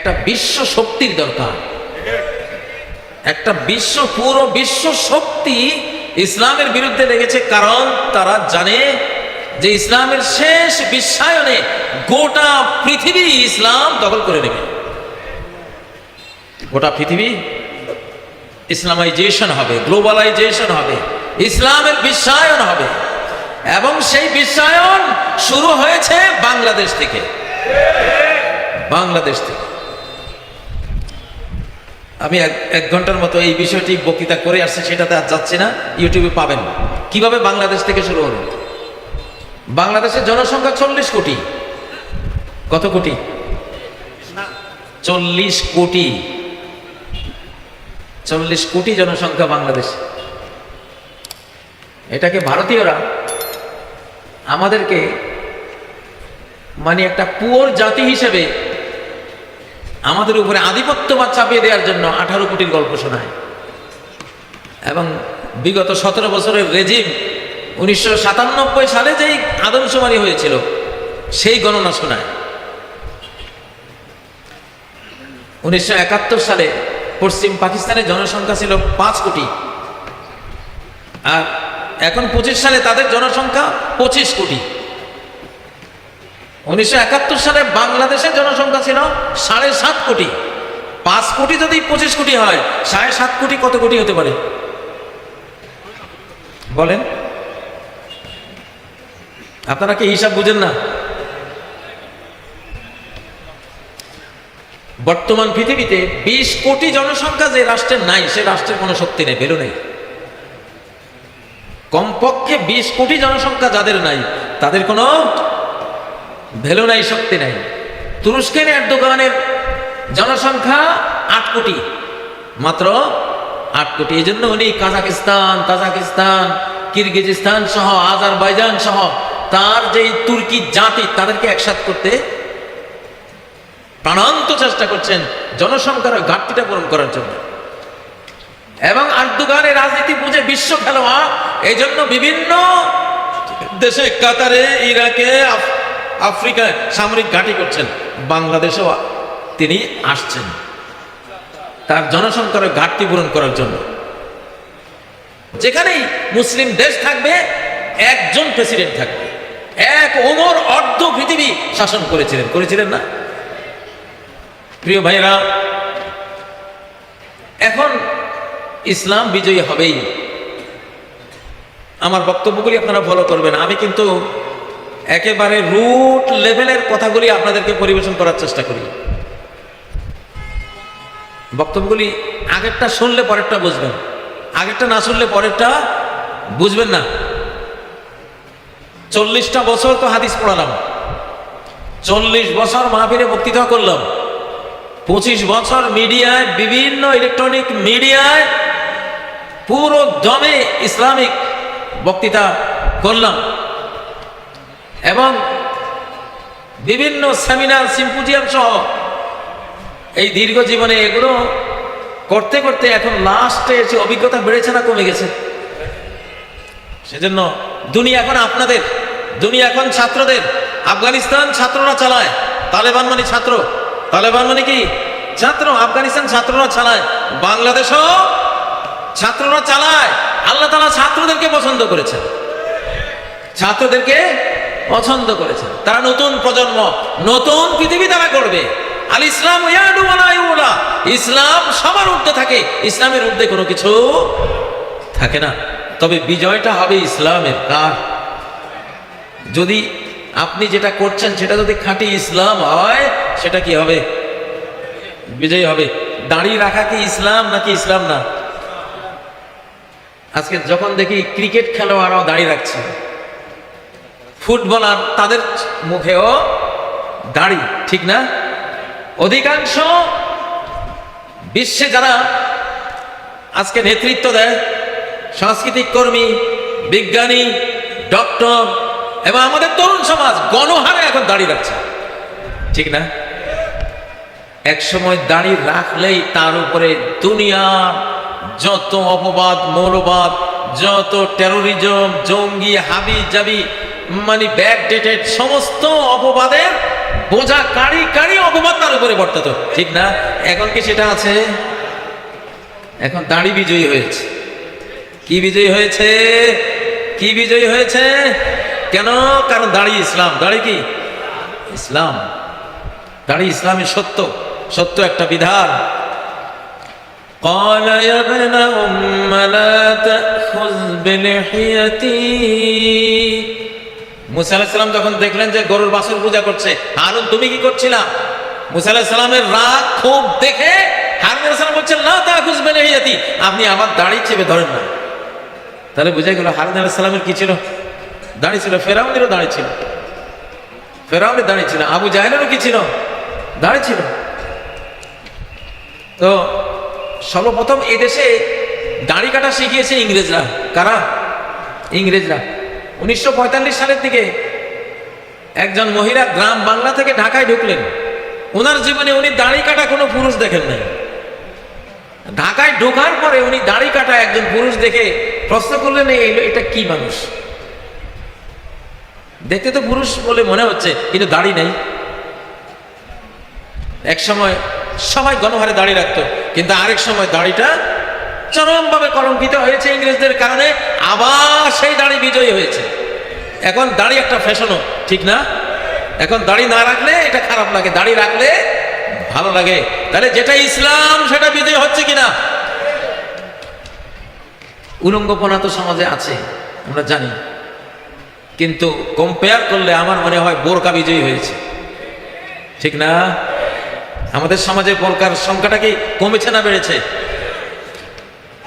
একটা বিশ্ব শক্তির দরকার। একটা বিশ্ব, পুরো বিশ্ব শক্তি ইসলামের বিরুদ্ধে লেগেছে কারণ তারা জানে যে ইসলামের শেষ বিশ্বায়নে গোটা পৃথিবী ইসলাম দখল করে নেবে। গোটা পৃথিবী ইসলামাইজেশন হবে, গ্লোবালাইজেশন হবে, ইসলামের বিশ্বায়ন হবে। এবং সেই বিশ্বায়ন শুরু হয়েছে বাংলাদেশ থেকে। বাংলাদেশ থেকে। আমি এক এক ঘণ্টার মতো এই বিষয়টি বক্তৃতা করে আসছি, সেটাতে আর যাচ্ছি না ইউটিউবে পাবেন কীভাবে বাংলাদেশ থেকে শুরু হলো? বাংলাদেশের জনসংখ্যা চল্লিশ কোটি। কত কোটি? চল্লিশ কোটি। চল্লিশ কোটি জনসংখ্যা বাংলাদেশ। এটাকে ভারতীয়রা আমাদেরকে মানে একটা পুয়োর জাতি হিসেবে আমাদের উপরে আধিপত্যবাদ চাপিয়ে দেওয়ার জন্য আঠারো কোটির গল্প শোনায়। এবং বিগত সতেরো বছরের রেজিম উনিশশো সাতানব্বই সালে যেই আদমশুমারি হয়েছিল, সেই গণনা শোনায়। উনিশশো একাত্তর সালে পশ্চিম পাকিস্তানের জনসংখ্যা ছিল পাঁচ কোটি। আর এখন পঁচিশ সালে তাদের জনসংখ্যা পঁচিশ কোটি। উনিশশো একাত্তর সালে বাংলাদেশের জনসংখ্যা ছিল সাড়ে সাত কোটি। পাঁচ কোটি যদি পঁচিশ কোটি হয়, সাড়ে সাত কোটি কত কোটি হতে পারে? বলেন। আপনারা কি হিসাব বুঝেন না? বর্তমান পৃথিবীতে বিশ কোটি জনসংখ্যা যে রাষ্ট্রের নাই, সে রাষ্ট্রের কোনো শক্তি নেই বেরো নেই। কমপক্ষে বিশ কোটি জনসংখ্যা যাদের নাই, তাদের কোনো ভ্যালু নাই, শক্তি নাই। তুরস্কের এরদোগানের জনসংখ্যা আট কোটি। মাত্র আট কোটি। এই জন্য উনি কাজাকিস্তান তাজাকিস্তান কিরগিজিস্তান সহ, আজারবাইজান সহ তার যেই তুর্কি জাতি, তাদেরকে একসাথ করতে প্রাণান্ত চেষ্টা করছেন জনসংখ্যার ঘাটতিটা পূরণ করার জন্য। এবং আর্দুগানের রাজনীতি বুঝে বিশ্ব খেলোয়াড়, এই জন্য বিভিন্ন দেশে কাতারে, ইরাকে আফ্রিকায় সামরিক ঘাঁটি করছেন। বাংলাদেশেও তিনি আসছেন। তার জনসংখ্যার ঘাটতি পূরণ করার জন্য। যেখানেই মুসলিম দেশ থাকবে, একজন প্রেসিডেন্ট থাকবে। এক ওমর অর্ধ পৃথিবী শাসন করেছিলেন। করেছিলেন না? প্রিয় ভাইরা এখন ইসলাম বিজয়ী হবেই। আমার বক্তব্যগুলি আপনারা ফলো করবেন। আমি কিন্তু একেবারে রুট লেভেলের কথাগুলি আপনাদেরকে পরিবেশন করার চেষ্টা করি। বক্তব্যগুলি আগেরটা শুনলে পরেরটা বুঝবেন। আগেরটা না শুনলে পরেরটা বুঝবেন না। চল্লিশটা বছর তো হাদিস পড়ালাম। চল্লিশ বছর মাহফিলে বক্তৃতা করলাম। পঁচিশ বছর মিডিয়ায়, বিভিন্ন ইলেকট্রনিক মিডিয়ায় পুরো দমে ইসলামিক বক্তৃতা করলাম। এবং বিভিন্ন সেমিনার, সিম্পোজিয়াম সহ এই দীর্ঘ জীবনে এগুলো করতে করতে এখন লাস্টে এসে অভিজ্ঞতা বেড়েছে না কমে গেছে। সেজন্য দুনিয়া এখন আপনাদের, দুনিয়া এখন ছাত্রদের, আফগানিস্তান ছাত্ররা চালায়, তালেবান মানে ছাত্র, তালেবান মানে কি? ছাত্র, আফগানিস্তান ছাত্ররা চালায়, বাংলাদেশও ছাত্ররা চালায়। আল্লাহ তালা ছাত্রদেরকে পছন্দ করেছেন। ছাত্রদেরকে পছন্দ করেছেন তারা নতুন প্রজন্ম, নতুন পৃথিবী তারা করবে আল ইসলাম। ইসলাম সবার ঊর্ধ্বে থাকে। ইসলামের ঊর্ধ্বে কোনো কিছু থাকে না। তবে বিজয়টা হবে ইসলামের কার? যদি আপনি যেটা করছেন সেটা যদি খাঁটি ইসলাম হয়, সেটা কি হবে? বিজয় হবে। দাঁড়িয়ে রাখা কি ইসলাম নাকি ইসলাম না? আজকে যখন দেখি ক্রিকেট খেলোয়াড়রাও দাঁড়িয়ে রাখছে। ফুটবলার তাদের মুখেও দাড়ি, ঠিক না? অধিকাংশ বিশ্বে যারা আজকে নেতৃত্ব দেয়, সাংস্কৃতিক কর্মী, বিজ্ঞানী, ডক্টর এবং আমাদের তরুণ সমাজ, গণহারে এখন দাঁড়িয়ে রাখছে, ঠিক না? এক সময় দাঁড়িয়ে রাখলেই তার উপরে দুনিয়া, যত অপবাদ, মৌলবাদ, যত টেরোরিজম জঙ্গি হাবি জাবি মানে ব্যাকডেটেড সমস্ত অপবাদের বোঝা কাড়ি কাড়ি অপমান তার উপরে বর্তাত ঠিক না এখন কি সেটা আছে এখন দাড়ি বিজয়ী হয়েছে কি বিজয়ী হয়েছে কি বিজয়ী হয়েছে কেন কারণ দাড়ি ইসলাম দাড়ি কি ইসলাম দাড়ি ইসলামের সত্য সত্য একটা বিধান قال يا ابن أم لا تأخذ بلحيتي মুসা আলাহিসাল্লাম যখন দেখলেন যে গরুর বাছুর পূজা করছে, হারুন, তুমি কি করছিলা? মুসা আলাহিসাল্লামের রাগ খুব দেখে হারুন বলছেন না তা খুঁজবেন আপনি আমার দাড়ি চেপে ধরেন না। তাহলে বুঝে গেল হারুন আলাহিসাল্লামের কি ছিল? দাড়ি ছিল, ফেরাউনেরও দাড়ি ছিল। ফেরাউনের দাড়ি ছিল, আবু জাহেলেরও কি ছিল? দাড়ি ছিল। তো সর্বপ্রথম এদেশে দাড়ি কাটা শিখিয়েছে ইংরেজরা। কারা? ইংরেজরা। উনিশশো পঁয়তাল্লিশ সালের দিকে একজন মহিলা গ্রাম বাংলা থেকে ঢাকায় ঢুকলেন। ওনার জীবনে উনি দাড়ি কাটা কোনো পুরুষ দেখেন নাই। ঢাকায় ঢোকার পরে উনি দাড়ি কাটা একজন পুরুষ দেখে প্রশ্ন করলেন, "এই এটা কি মানুষ? দেখতে তো পুরুষ বলে মনে হচ্ছে, কিন্তু দাড়ি নেই। এক সময় সবাই গণহারে দাড়ি রাখতো, কিন্তু আরেক সময় দাড়িটা চরমভাবে কলঙ্কিত হয়েছে ইংরেজদের কারণে, আবার সেই দাড়ি বিজয়ী হয়েছে। এখন দাড়ি একটা ফ্যাশনও, ঠিক না? এখন দাড়ি না রাখলে এটা খারাপ লাগে, দাড়ি রাখলে ভালো লাগে। তাহলে যেটা ইসলাম, সেটা বিজয়ী হচ্ছে কিনা? উলঙ্গপনা তো সমাজে আছে, আমরা জানি। কিন্তু কম্পেয়ার করলে আমার মনে হয় বোরকা বিজয়ী হয়েছে। ঠিক না? আমাদের সমাজে বোরকার সংখ্যাটা কি কমেছে না বেড়েছে?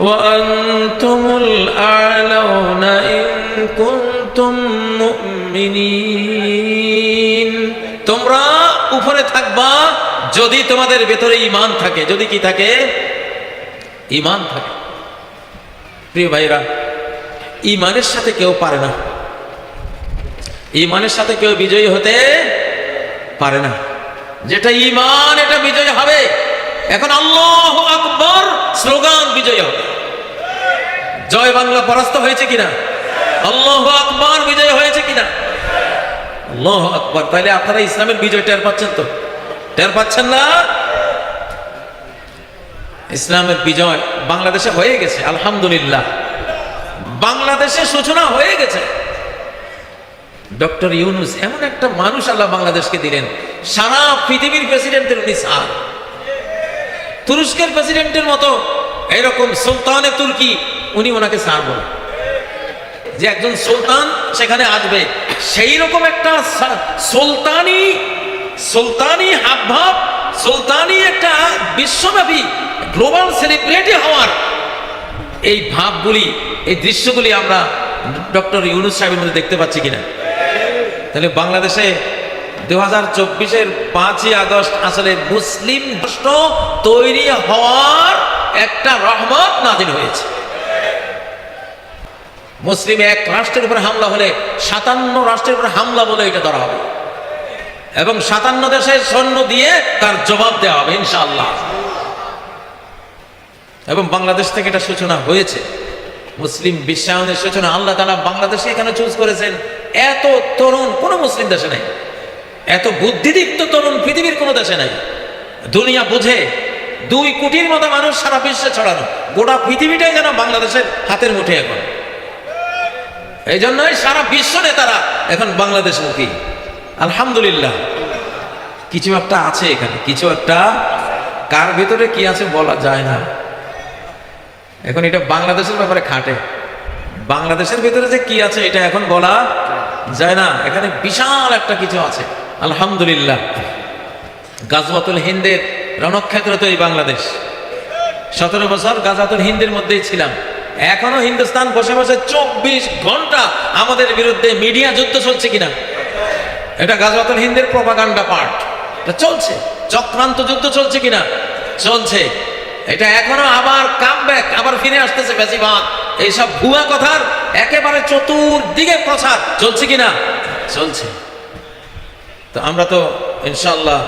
وأنتم الأعلون إن كنتم مؤمنين তোমরা উপরে থাকবা যদি তোমাদের ভেতরে ইমান থাকে যদি কি থাকে ইমান থাকে প্রিয় ভাইরা ইমানের সাথে কেউ পারে না ইমানের সাথে কেউ বিজয়ী হতে পারে না যেটা ইমান এটা বিজয় হবে এখন আল্লাহ আকবর স্লোগান বিজয় হবে জয় বাংলা পরাস্ত হয়েছে কিনা? আল্লাহ আকবর বিজয় হয়েছে কিনা? আল্লাহ আকবর। তাহলে আপনারা ইসলামের বিজয় টের পাচ্ছেন তো? টের পাচ্ছেন না? ইসলামের বিজয় বাংলাদেশে হয়ে গেছে, আলহামদুলিল্লাহ। বাংলাদেশে সূচনা হয়ে গেছে। ডক্টর ইউনুস এমন একটা মানুষ আল্লাহ বাংলাদেশকে দিলেন। সারা পৃথিবীর প্রেসিডেন্টের উনি স্যার। তুরস্কের প্রেসিডেন্টের মতো এরকম সুলতানে তুর্কি, উনি ওনাকে স্যার বলেন যে একজন সুলতান সেখানে আসবে সেই রকম একটা সুলতানি সুলতানি হাবভাব, সুলতানি একটা বিশ্বব্যাপী, গ্লোবাল সেলিব্রিটি হওয়ার এই ভাবগুলি, এই দৃশ্যগুলি আমরা ডক্টর ইউনুস সাহেবের মধ্যে দেখতে পাচ্ছি কিনা? তাহলে বাংলাদেশে দু চব্বিশের পাঁচই আগস্ট আসলে মুসলিম রাষ্ট্র তৈরি হওয়ার একটা রহমত হয়েছে। মুসলিম এক রাষ্ট্রের উপরে হামলা হলে সাতান্ন রাষ্ট্রের উপরে হামলা বলে এটা ধরা হবে। এবং সাতান্ন দেশে সৈন্য দিয়ে তার জবাব দেওয়া হবে, ইনশাআল্লাহ। এবং বাংলাদেশ থেকে এটা সূচনা হয়েছে। মুসলিম বিশ্বায়নের সূচনা, আল্লাহ তালা বাংলাদেশে এখানে চুজ করেছেন? এত তরুণ কোনো মুসলিম দেশে নাই। এত বুদ্ধিদীপ্ত তরুণ পৃথিবীর কোনো দেশে নাই। দুনিয়া বুঝে দুই কোটির মতো মানুষ সারা বিশ্বে ছড়ানো। গোটা পৃথিবীটাই যেন বাংলাদেশের হাতের মুঠে এখন। এই জন্যই সারা বিশ্ব নেতারা এখন বাংলাদেশমুখী আলহামদুলিল্লাহ। কিছু একটা আছে এখানে, কিছু একটা কার ভিতরে কি আছে বলা যায় না। এখন এটা বাংলাদেশের ব্যাপারে খাটে। বাংলাদেশের ভিতরে যে কি আছে এটা এখন বলা যায় না। এখানে বিশাল একটা কিছু আছে। আলহামদুলিল্লাহ। গাজওয়াতুল হিন্দের রণক্ষেত্র তো এই বাংলাদেশ। সতেরো বছর গাজাতুল হিন্দের মধ্যেই ছিলাম। এখনও হিন্দুস্তান বসে বসে চব্বিশ ঘণ্টা আমাদের বিরুদ্ধে মিডিয়া যুদ্ধ চলছে কিনা? এটা গাজওয়াতুল হিন্দের প্রপাগান্ডা পার্ট। এটা চলছে। চক্রান্ত যুদ্ধ চলছে কিনা? চলছে। এটা এখনও আবার কাম ব্যাক আবার ফিরে আসতেছে বেশিরভাগ। এইসব ভুয়া কথার একেবারে চতুর্দিকে প্রচার চলছে কিনা? চলছে। তো আমরা তো ইনশাল্লাহ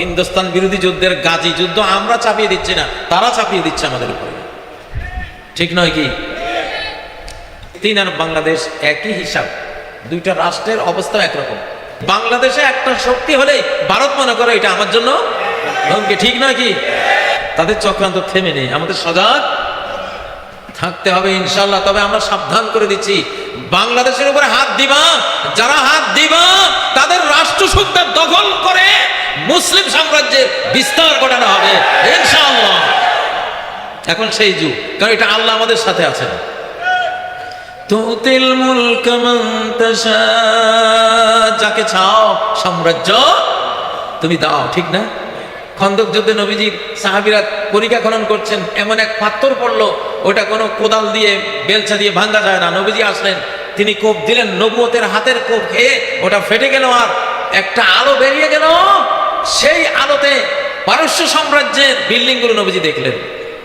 হিন্দুস্তান বিরোধী যুদ্ধের গাজী যুদ্ধ আমরা চাপিয়ে দিচ্ছি না, তারা চাপিয়ে দিচ্ছে আমাদের উপরে। ঠিক নয় কি? চীন আর বাংলাদেশ একই হিসাব, দুইটা রাষ্ট্রের অবস্থা একরকম। বাংলাদেশে একটা শক্তি হলেই ভারত মনে করে এটা আমার জন্য হুমকি ঠিক নয় কি? তাদের চক্রান্ত থেমে নেই, আমাদের সজাগ থাকতে হবে ইনশাল্লাহ তবে আমরা সাবধান করে দিচ্ছি। বাংলাদেশের উপরে হাত দিবা, যারা হাত দিবা, তাদের রাষ্ট্র সত্তা দখল করে মুসলিম সাম্রাজ্যের বিস্তার ঘটানো হবে এখন সেই যুগ, কারণ এটা আল্লাহ আমাদের সাথে আছেন। যাকে চাও সাম্রাজ্য, তুমি দাও, ঠিক না? খন্দক যুদ্ধে নবীজির সাহাবিরা পরীক্ষা খনন করছেন, এমন এক পাত্তর পড়ল, ওটা কোনো কোদাল দিয়ে, বেলচা দিয়ে ভাঙ্গা যায় না। নবীজি আসলেন, তিনি কোপ দিলেন নবুয়তের হাতের কোপ খেয়ে ওটা ফেটে গেল আর একটা আলো বেরিয়ে গেল। সেই আলোতে পারস্য সাম্রাজ্যের বিল্ডিংগুলো নবীজি দেখলেন,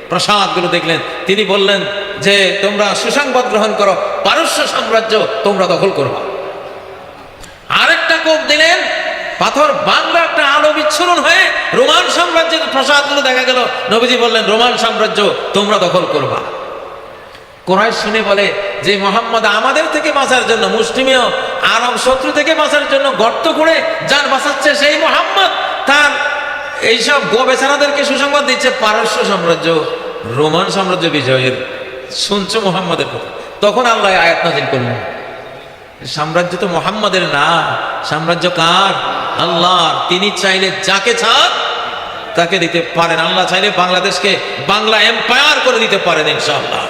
প্রসাদগুলো দেখলেন। তিনি বললেন যে, তোমরা সুসংবাদ গ্রহণ করো, পারস্য সাম্রাজ্য তোমরা দখল করবা আরেকটা কোপ দিলেন পাথর বাংলা একটা আলো বিচ্ছুরণ হয়ে রোমান সাম্রাজ্যের প্রসাদগুলো দেখা গেল। নবীজি বললেন, রোমান সাম্রাজ্য তোমরা দখল করবা। কোরআশ শুনে বলে যে, মোহাম্মদ আমাদের থেকে বাঁচার জন্য মুসলিমীয় আরব শত্রু থেকে বাঁচার জন্য গর্ত করে যার বাঁচাচ্ছে সেই মোহাম্মদ, তার এইসব গবেষণাদেরকে সুসংবাদ দিচ্ছে পারস্য সাম্রাজ্য, রোমান সাম্রাজ্য বিজয়ের। শুনছো মোহাম্মদের কথা? তখন আল্লাহ আয়াত নাজিল করলেন। সাম্রাজ্য তো মোহাম্মদের না, সাম্রাজ্য কার? আল্লাহ তিনি চাইলে যাকে চান তাকে দিতে পারেন। আল্লাহ চাইলে বাংলাদেশকে বাংলা এম্পায়ার করে দিতে পারেন ইনশাআল্লাহ।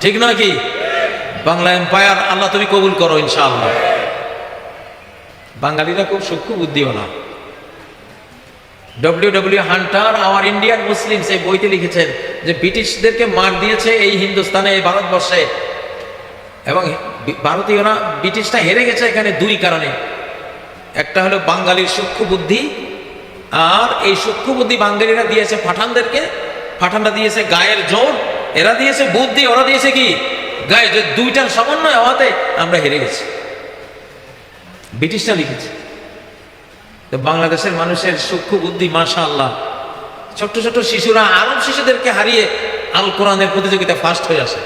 ঠিক নয় কি? বাংলা এম্পায়ার আল্লাহ তুমি কবুল করো ইনশাআল্লাহ। বাঙালিরা খুব সূক্ষ্ম বুদ্ধিওয়ালা W W Hunter our Indian Muslims এই বইতে লিখেছেন যে ব্রিটিশদেরকে মার দিয়েছে এই হিন্দুস্তানে এই ভারতবর্ষে। এবং ভারতীয়রা ব্রিটিশটা হেরে গেছে এখানে দুই কারণে। একটা হলো বাঙালির সূক্ষ্ম বুদ্ধি, আর এই সূক্ষ্ম বুদ্ধি বাঙালিরা দিয়েছে পাঠানদেরকে। পাঠানরা দিয়েছে গায়ের জোর, এরা দিয়েছে বুদ্ধি, ওরা দিয়েছে কি? গায়ে যে দুইটার সমন্বয় হওয়াতে আমরা হেরে গেছি। ব্রিটিশটা লিখেছে। তো বাংলাদেশের মানুষের সূক্ষ্ম বুদ্ধি মাশা আল্লাহ ছোট্ট ছোট্ট শিশুরা, আরব শিশুদেরকে হারিয়ে আল কোরআনের প্রতিযোগিতা ফার্স্ট হয়ে আসে।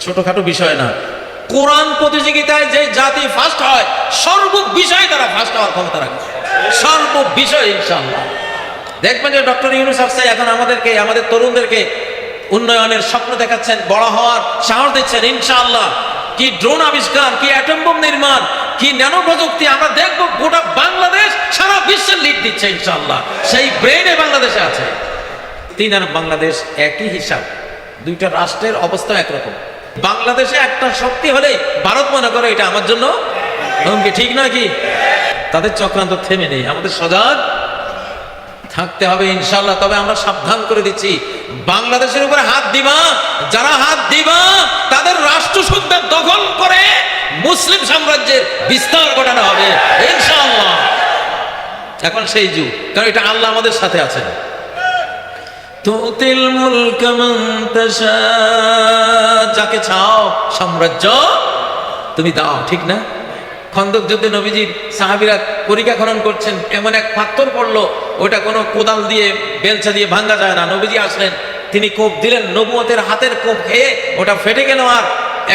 ছোটখাটো বিষয় না। কোরআন প্রতিযোগিতায় যে জাতি ফার্স্ট হয় সর্ব বিষয়ে তারা ফার্স্ট হওয়ার ক্ষমতা রাখে। সর্ব বিষয় ইনশাল্লাহ দেখবেন যে ডক্টর ইউনুস আফসাই এখন আমাদেরকে, আমাদের তরুণদেরকে উন্নয়নের স্বপ্ন দেখাচ্ছেন, বড় হওয়ার সাহস দিচ্ছেন, ইনশাআল্লাহ। কি ড্রোন আবিষ্কার, কি অ্যাটম বোম নির্মাণ, কি ন্যানো প্রযুক্তি, আমরা দেখব গোটা বাংলাদেশ, সারা বিশ্বের লিড দিচ্ছে, ইনশাআল্লাহ। সেই ব্রেনে বাংলাদেশে আছে। তিন আর বাংলাদেশ একই হিসাব, দুইটা রাষ্ট্রের অবস্থা একরকম। বাংলাদেশে একটা শক্তি হলে ভারত মনে করে এটা আমার জন্য। হুমকি ঠিক নয় কি? তাদের চক্রান্ত থেমে নেই। আমাদের সজাগ থাকতে হবে ইনশাল্লাহ তবে আমরা সাবধান করে দিচ্ছি। বাংলাদেশের উপরে হাত দিবা। যারা হাত দিবা, তাদের রাষ্ট্র সত্তা দখল করে মুসলিম সাম্রাজ্যের বিস্তার ঘটানো হবে। ইনশাআল্লাহ। এখন সেই যুগ। কারণ এটা আল্লাহ আমাদের সাথে আছেন। তুতিল মুলক যাকে চাও সাম্রাজ্য, তুমি দাও, ঠিক না? খন্দক যুদ্ধে নবীজির সাহাবিরা পরীক্ষা খনন করছেন, এমন এক পাত্তর পড়ল, ওটা কোনো কোদাল দিয়ে, বেলচা দিয়ে ভাঙ্গা যায় না। নবীজি আসলেন, তিনি কোপ দিলেন নবুয়তের হাতের কোপ খেয়ে ওটা ফেটে গেল আর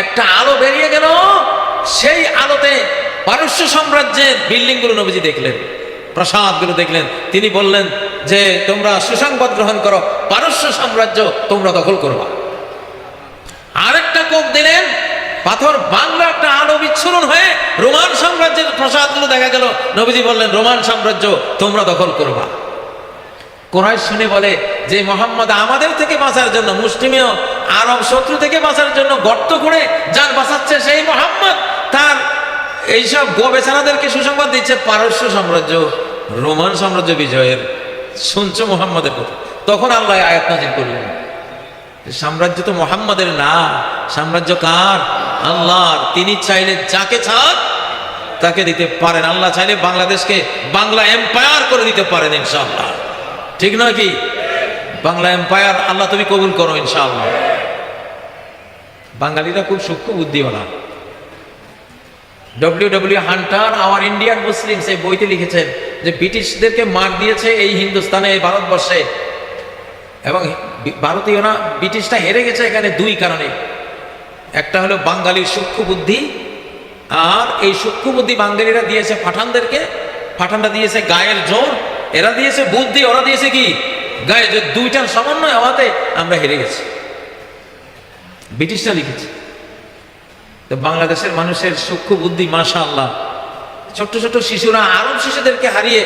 একটা আলো বেরিয়ে গেল। সেই আলোতে পারস্য সাম্রাজ্যের বিল্ডিংগুলো নবীজি দেখলেন। প্রসাদগুলো দেখলেন। তিনি বললেন যে, তোমরা সুসংবাদ গ্রহণ করো, পারস্য সাম্রাজ্য তোমরা দখল করবা। আরেকটা কোপ দিলেন, পাথর বাংলা একটা আলো বিচ্ছুরণ হয়ে রোমান সাম্রাজ্যের প্রসাদগুলো দেখা গেল। নবীজি বললেন, রোমান সাম্রাজ্য তোমরা দখল করবা। কোরআশ শুনে বলে যে, মোহাম্মদ আমাদের থেকে বাঁচার জন্য মুসলিমীয় আরব শত্রু থেকে বাঁচার জন্য গর্ত করে যান বাঁচাচ্ছে সেই মোহাম্মদ, তার এইসব গবেষণাদেরকে সুসংবাদ দিচ্ছে পারস্য সাম্রাজ্য, রোমান সাম্রাজ্য বিজয়ের। শুনছো মোহাম্মদের কথা? তখন আল্লাহ আয়াত নাজিল করলেন। সাম্রাজ্য তো মোহাম্মদের না, সাম্রাজ্য কার? আল্লাহর। তিনি চাইলে যাকে চান তাকে দিতে পারেন। আল্লাহ চাইলে বাংলাদেশকে বাংলা এম্পায়ার করে দিতে পারেন, ইনশাআল্লাহ। ঠিক নয় কি? বাংলা এম্পায়ার আল্লাহ তুমি কবুল করো, ইনশাআল্লাহ। বাঙালিরা খুব সূক্ষ্ম বুদ্ধিওয়ালা W W Hunter, our Indian Muslims এই বইতে লিখেছেন যে ব্রিটিশদেরকে মার দিয়েছে এই হিন্দুস্তানে, এই ভারতবর্ষে। এবং ভারতীয়রা ব্রিটিশটা হেরে গেছে এখানে দুই কারণে। একটা হলো বাঙালির সূক্ষ্ম বুদ্ধি, আর এই সূক্ষ্মবুদ্ধি বাঙ্গালিরা দিয়েছে পাঠানদেরকে পাঠানরা দিয়েছে গায়ের জোর, এরা দিয়েছে বুদ্ধি, ওরা দিয়েছে কি? গায়ে দুইটার সমন্বয় হওয়াতে আমরা হেরে গেছি। ব্রিটিশরা লিখেছে। তো বাংলাদেশের মানুষের সূক্ষ্ম বুদ্ধি মাশা আল্লাহ ছোট্ট ছোট্ট শিশুরা, আরব শিশুদেরকে হারিয়ে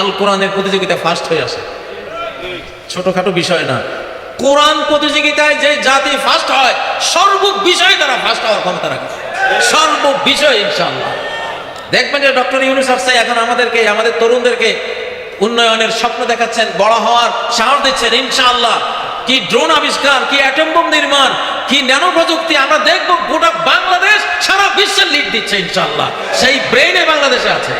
আল কোরআনের প্রতিযোগিতা ফার্স্ট হয়ে আসে। ছোটখাটো বিষয় না। কোরআন প্রতিযোগিতায় যে জাতি ফার্স্ট হয় সর্ব বিষয়ে তারা ফার্স্ট হওয়ার ক্ষমতা রাখে। সর্ব বিষয় ইনশাআল্লাহ। দেখবেন যে ডক্টর ইউনুস আফসাই এখন আমাদেরকে, আমাদের তরুণদেরকে উন্নয়নের স্বপ্ন দেখাচ্ছেন, বড় হওয়ার সাহস দিচ্ছেন, ইনশাআল্লাহ। কি ড্রোন আবিষ্কার, কি অ্যাটম বোম নির্মাণ কি ন্যানো প্রযুক্তি আমরা দেখব? গোটা বাংলাদেশ সারা বিশ্বের লিড দিচ্ছে ইনশাল্লাহ সেই ব্রেইনে বাংলাদেশে আছে।